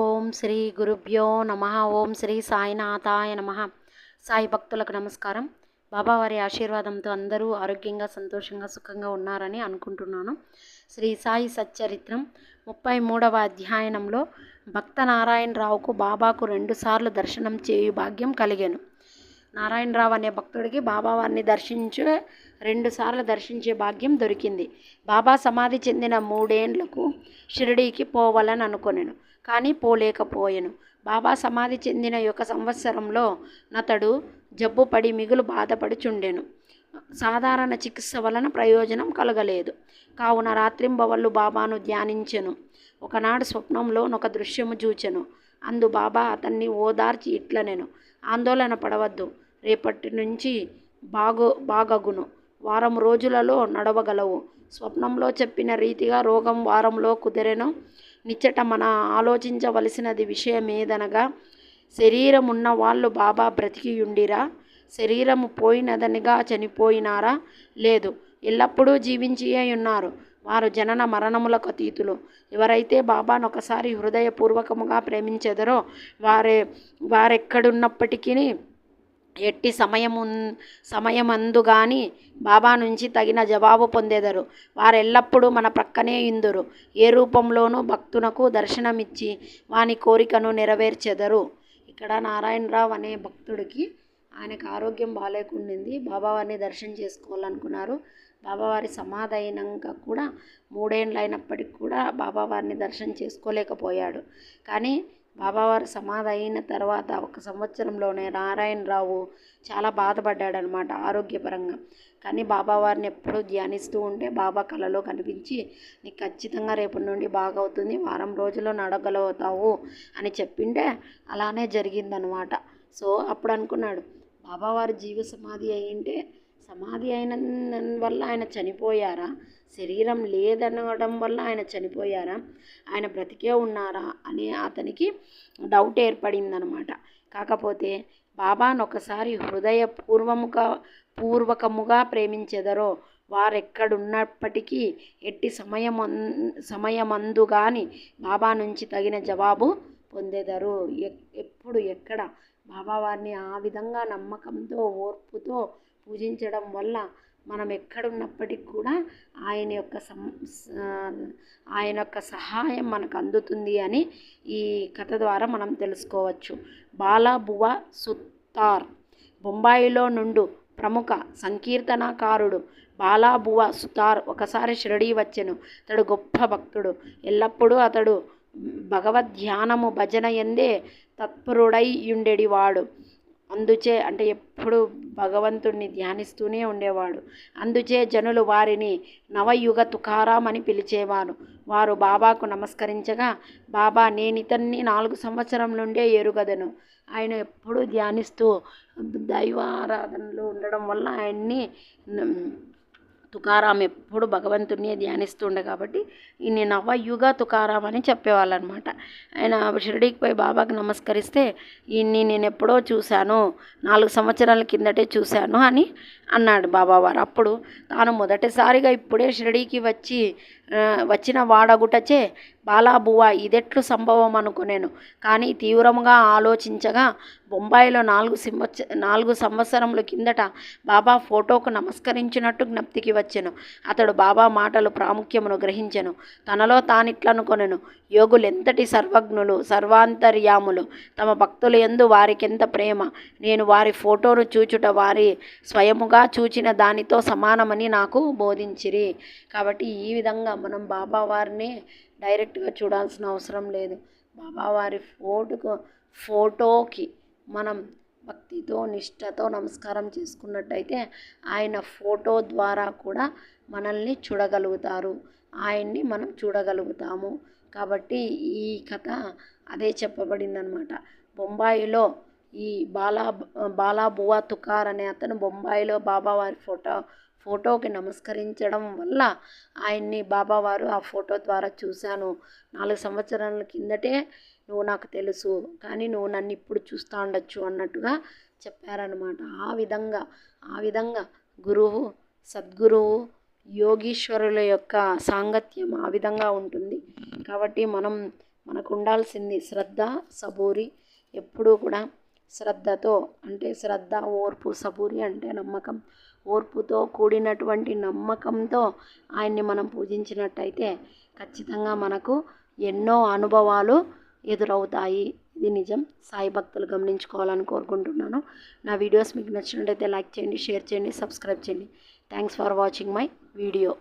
ఓం శ్రీ గురుభ్యో నమ. ఓం శ్రీ సాయినాథాయ నమ. సాయి భక్తులకు నమస్కారం. బాబావారి ఆశీర్వాదంతో అందరూ ఆరోగ్యంగా సంతోషంగా సుఖంగా ఉన్నారని అనుకుంటున్నాను. శ్రీ సాయి సచ్చరిత్రం ముప్పై మూడవ అధ్యయనంలో భక్త నారాయణరావుకు బాబాకు రెండుసార్లు దర్శనం చేయు భాగ్యం కలిగాను. నారాయణరావు అనే భక్తుడికి బాబావారిని దర్శించే రెండుసార్లు దర్శించే భాగ్యం దొరికింది. బాబా సమాధి చెందిన మూడేండ్లకు షిరిడీకి పోవాలని అనుకున్నాను కానీ పోలేకపోయెను. బాబా సమాధి చెందిన యొక్క సంవత్సరంలో నతడు జబ్బుపడి మిగులు బాధపడుచుండెను. సాధారణ చికిత్స వలన ప్రయోజనం కలగలేదు. కావున రాత్రింబవళ్ళు బాబాను ధ్యానించెను. ఒకనాడు స్వప్నంలో ఒక దృశ్యము చూచెను అందు బాబా అతన్ని ఓదార్చి ఇట్లనెను ఆందోళన పడవద్దు. రేపటి నుంచి బాగు బాగగును. వారం రోజులలో నడవగలవు. స్వప్నంలో చెప్పిన రీతిగా రోగం వారంలో కుదిరెను. నిచ్చట మన ఆలోచించవలసినది విషయం ఏదనగా శరీరం ఉన్న వాళ్ళు బాబా బ్రతికియుండిరా శరీరము పోయినదనిగా చనిపోయినారా? లేదు ఎల్లప్పుడూ జీవించియే ఉన్నారు వారు జనన మరణములకు అతీతులు. ఎవరైతే బాబాను ఒకసారి హృదయపూర్వకముగా ప్రేమించెదరో వారే వారెక్కడున్నప్పటికీ ఎట్టి సమయము సమయమందు గాని బాబా నుంచి తగిన జవాబు పొందెదరు. వారెల్లప్పుడూ మన ప్రక్కనే ఇందురు. ఏ రూపంలోనూ భక్తునకు దర్శనమిచ్చి వాని కోరికను నెరవేర్చెదరు. ఇక్కడ నారాయణరావు అనే భక్తుడికి ఆయనకు ఆరోగ్యం బాగాలేకుండింది బాబావారిని దర్శనం చేసుకోవాలనుకున్నారు. బాబావారి సమాధి అయినాక కూడా మూడేళ్ళు అయినప్పటికి కూడా బాబావారిని దర్శనం చేసుకోలేకపోయాడు. కానీ బాబావారు సమాధి అయిన తర్వాత ఒక సంవత్సరంలోనే నారాయణరావు చాలా బాధపడ్డాడనమాట ఆరోగ్యపరంగా. కానీ బాబావారిని ఎప్పుడూ ధ్యానిస్తూ ఉంటే బాబా కళలో కనిపించి నీకు ఖచ్చితంగా రేపటి నుండి బాగవుతుంది వారం రోజుల్లో నడగలుగుతావు అని చెప్పిండే అలానే జరిగిందనమాట. సో అప్పుడు అనుకున్నాడు బాబావారి జీవ సమాధి అయింటే సమాధి అయిన వల్ల ఆయన చనిపోయారా? శరీరం లేదనడం వల్ల ఆయన చనిపోయారా? ఆయన బ్రతికే ఉన్నారా? అని అతనికి డౌట్ ఏర్పడిందనమాట. కాకపోతే బాబాను ఒకసారి హృదయపూర్వముక పూర్వకముగా ప్రేమించెదరో వారెక్కడున్నప్పటికీ ఎట్టి సమయం సమయమందు కానీ బాబా నుంచి తగిన జవాబు పొందెదరు. ఎప్పుడు ఎక్కడ? బాబా వారిని ఆ విధంగా నమ్మకంతో ఓర్పుతో పూజించడం వల్ల మనం ఎక్కడున్నప్పటికి కూడా ఆయన యొక్క సం ఆయన యొక్క సహాయం మనకు అందుతుంది అని ఈ కథ ద్వారా మనం తెలుసుకోవచ్చు. బాలాబువ సుత్తార్ బొంబాయిలో నుండు ప్రముఖ సంకీర్తనకారుడు బాలాబువ సుతార్ ఒకసారి షిరడీ వచ్చెను. అతడు గొప్ప భక్తుడు. ఎల్లప్పుడూ అతడు భగవద్ధ్యానము భజన ఎందే తత్పరుడై ఉండేడివాడు అందుచే అంటే ఎప్పుడు భగవంతుణ్ణి ధ్యానిస్తూనే ఉండేవాడు. అందుచే జనులు వారిని నవయుగ తుకారాం అని పిలిచేవారు. వారు బాబాకు నమస్కరించగా బాబా నేనితన్ని నాలుగు సంవత్సరం నుండే ఎరుగదను. ఆయన ఎప్పుడూ ధ్యానిస్తూ దైవారాధనలో ఉండడం వల్ల ఆయన్ని తుకారాం ఎప్పుడు భగవంతుడిని ధ్యానిస్తుండే కాబట్టి ఈయన నవయుగ తుకారాం అని చెప్పేవాళ్ళు అనమాట ఆయన షిరిడీకి పోయి బాబాకి నమస్కరిస్తే ఈయన్ని నేను ఎప్పుడో చూశాను నాలుగు సంవత్సరాల కిందటే చూశాను అని అన్నాడు బాబావారు. అప్పుడు తాను మొదటిసారిగా ఇప్పుడే షిరిడీకి వచ్చి వచ్చిన వాడగుటచే బాలాబువా ఇదెట్లు సంభవం అనుకునేను. కానీ తీవ్రంగా ఆలోచించగా బొంబాయిలో నాలుగు సంవత్స నాలుగు సంవత్సరముల కిందట బాబా ఫోటోకు నమస్కరించినట్టు జ్ఞప్తికి వచ్చెను. అతడు బాబా మాటలు ప్రాముఖ్యమును గ్రహించెను. తనలో తానిట్లనుకొనెను. యోగులు ఎంతటి సర్వజ్ఞులు సర్వాంతర్యాములు. తమ భక్తులు ఎందు వారికెంత ప్రేమ. నేను వారి ఫోటోను చూచుట వారి స్వయముగా చూచిన దానితో సమానమని నాకు బోధించిరి. కాబట్టి ఈ విధంగా మనం బాబావారిని డైరెక్ట్గా చూడాల్సిన అవసరం లేదు. బాబావారి ఫోటోకు ఫోటోకి మనం భక్తితో నిష్టతో నమస్కారం చేసుకున్నట్టయితే ఆయన ఫోటో ద్వారా కూడా మనల్ని చూడగలుగుతారు. ఆయన్ని మనం చూడగలుగుతాము. కాబట్టి ఈ కథ అదే చెప్పబడిందనమాట. బొంబాయిలో ఈ బాలా బాలాబువా తుకార్ అనే అతను బొంబాయిలో బాబావారి ఫోటో ఫోటోకి నమస్కరించడం వల్ల ఆయన్ని బాబావారు ఆ ఫోటో ద్వారా చూశాను. నాలుగు సంవత్సరాల కిందటే నువ్వు నాకు తెలుసు కానీ నువ్వు నన్ను ఇప్పుడు చూస్తూ ఉండొచ్చు అన్నట్టుగా చెప్పారనమాట ఆ విధంగా ఆ విధంగా గురువు సద్గురువు యోగీశ్వరుల యొక్క సాంగత్యం ఆ విధంగా ఉంటుంది. కాబట్టి మనం మనకు ఉండాల్సింది శ్రద్ధ సబూరి ఎప్పుడూ కూడా శ్రద్ధతో అంటే శ్రద్ధ ఓర్పు సబూరి అంటే నమ్మకం. ఓర్పుతో కూడినటువంటి నమ్మకంతో ఆయన్ని మనం పూజించినట్టయితే ఖచ్చితంగా మనకు ఎన్నో అనుభవాలు ఎదురవుతాయి. ఇది నిజం. సాయి భక్తులు గమనించుకోవాలని కోరుకుంటున్నాను. నా వీడియోస్ మీకు నచ్చినట్టయితే లైక్ చేయండి షేర్ చేయండి సబ్స్క్రైబ్ చేయండి. Thanks for watching my video.